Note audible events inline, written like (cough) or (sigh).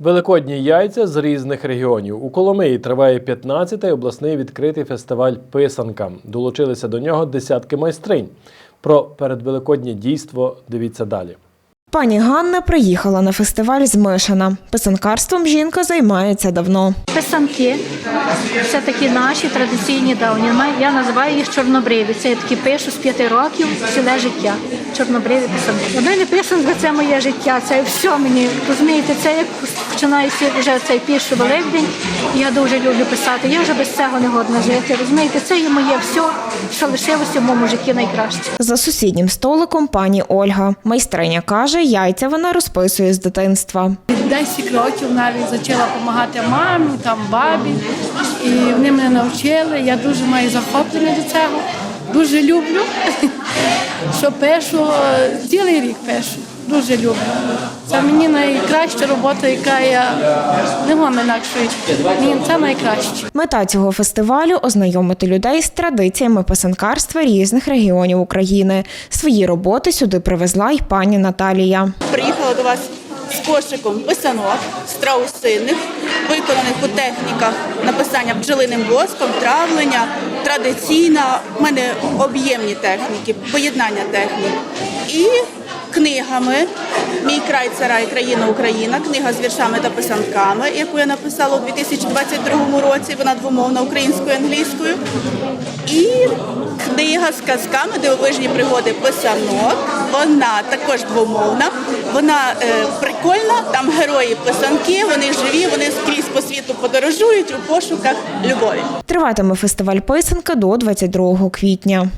Великодні яйця з різних регіонів. У Коломиї триває 15-й обласний відкритий фестиваль Писанка. Долучилися до нього десятки майстринь. Про передвеликоднє дійство дивіться далі. Пані Ганна приїхала на фестиваль з Мишина. Писанкарством жінка займається давно. Писанки це такі наші традиційні давні. Я називаю їх чорнобриві. Це я такі пишу з п'яти років ціле життя. Чорнобриві писанки. У мене писанка це моє життя. Це все мені розумієте. Це як починається вже цей перший великдень. Я дуже люблю писати. Я вже без цього не годна жити. Розумієте, це є моє все, що лишилося в моєму житті найкраще. За сусіднім столиком пані Ольга. Майстриня каже, яйця вона розписує з дитинства. 10 років навіть почала допомагати мамі, там бабі. І вони мене навчили. Я дуже маю захоплення до цього. Дуже люблю, (laughs) що пишу, цілий рік пишу. Дуже люблю. Це мені найкраща робота, яка я не можу інакшої. Мені це найкраще. Мета цього фестивалю ознайомити людей з традиціями писанкарства різних регіонів України. Свої роботи сюди привезла й пані Наталія. Приїхала до вас з кошиком писанок страусиних, виконаних у техніках написання бджолиним воском, травлення, традиційна. У мене об'ємні техніки, поєднання технік. І книгами Мій край, це рай, країна Україна, книга з віршами та писанками, яку я написала у 2022 році. Вона двомовна українською і англійською. І книга з казками Дивовижні пригоди писанок. Вона також двомовна. Вона е, прикольна. Там герої писанки, вони живі, вони скрізь подорожують у пошуках любові. Триватиме фестиваль писанка до 22 квітня.